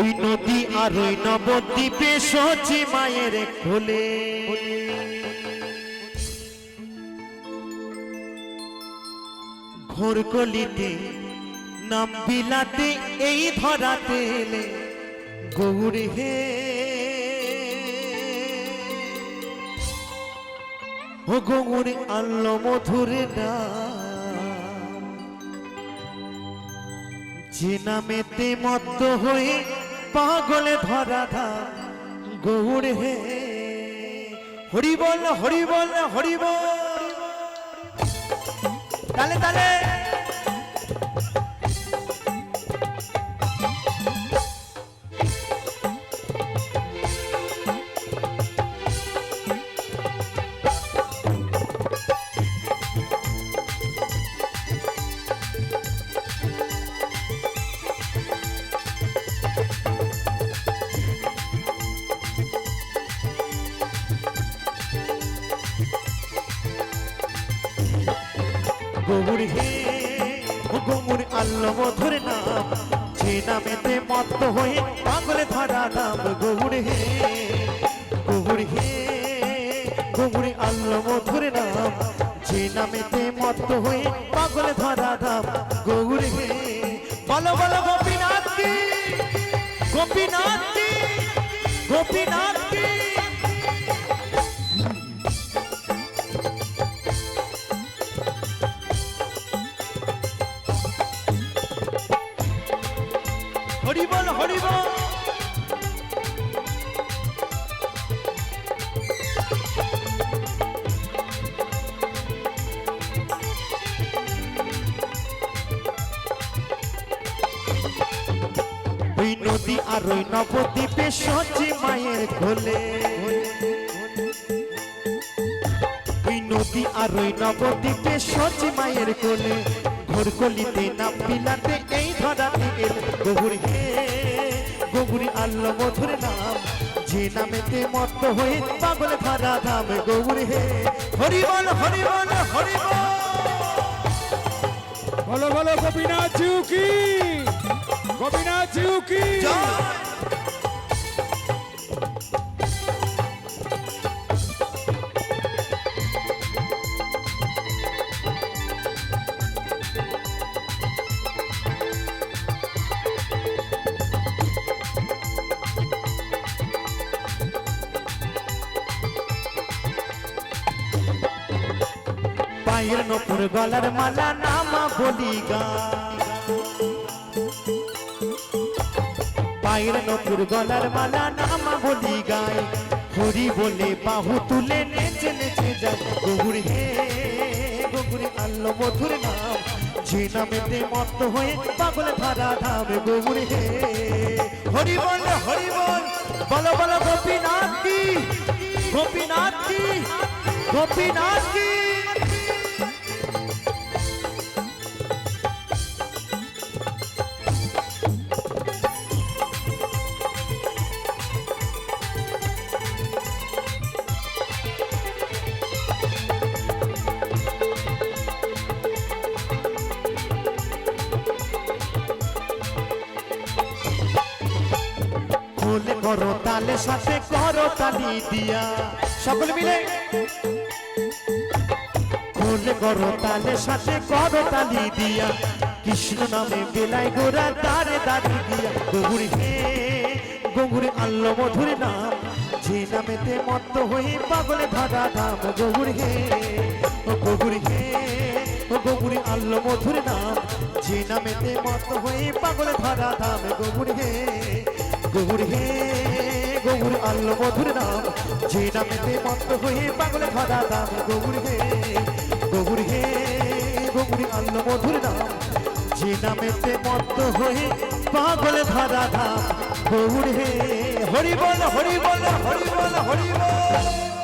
ওই নদী আর ওই নবদ্বীপে সচি মায়ের খোলে। ঘোর কলিতে নাম বিলাতে এই ধরাতে এলে গৌর হে। ও গৌর আল্ল মধুর নাম। যে নামেতে মত্ত হয়ে পাগলে ধরা ধাম গৌড় হে। হরি বল হরি বল হরি বল। তালে তালে। গৌর হে গৌর আল্ল মধুর নাম। যে নামেতে মত্ত হয়ে পাগলে ধরা নাম। গৌর হে গৌর হে গৌর আল্ল মধুর নাম। যে নামেতে মত্ত হয়ে পাগলে ধরা নাম। গৌর হে, বলো বলো, গোপীনাথ গোপীনাথ গোপীনাথ কি হরি বল হরি বল ওই নদী আর ওই নবদ্বীপে সচি মায়ের খোলে ওই নদী আর ওই নবদ্বীপে সচি মায়ের কোলে ঘোর কলিতে না বিলাতে এই ধরা এর গোবর হে গোবর আল্ল মধুর নাম। যে নামেতে মত্ত হয়ে পাগল ধরা ধাম গৌর হে হরি বল হরি বল হরি বল বলো বলো গোপীনাথ জিউ কি? গোপীনাথ জিউ কি? জয়। পায়ের নপুর গলার মালা নামা বলি গা। পায়ের নপুর গলার মালা নামা বলি গায়। হরি বলে বাহু তুলে নেচে নেচে যায়। গৌর হে গৌর আল্লো মধুর নাম। যে নামেতে মত্ত হয়ে পাগল ধরা ধাম। গৌর হে, হরি বল হরি বল। বলো বলো, গোপীনাথ কি? গোপীনাথ কি? গোপীনাথ কি? করো তালে সাথে করো তালি দিয়া। সকলে মিলে। খোলে করো তালে সাথে করো তালি দিয়া। কৃষ্ণ নামে বেলায় গোরা দারে দাঁড়ি দিয়া। গগুড়ি হে গগুড়ি আল্লো মধুর নাম। যে নামেতে মত্ত হয়ে পাগলে ধরা ধাম। গগুড়ি হে, ও গগুড়ি হে, ও গগুড়ি আল্লো মধুর নাম। যে নামেতে মত্ত হয়ে পাগলে ধরা ধাম। গগুড়ি হে গৌর হে, গৌর আল্ল মধুর নাম। যে নামেতে মন্ত হয়ে পাগলে ধরা দাম। গৌর হে গৌর হে, গৌর আল্ল মধুর নাম। যে নামেতে মন্ত হয়ে পাগলে ধরা দাম। গৌর হে, হরি বল হরি বল হরি বল হরি বল।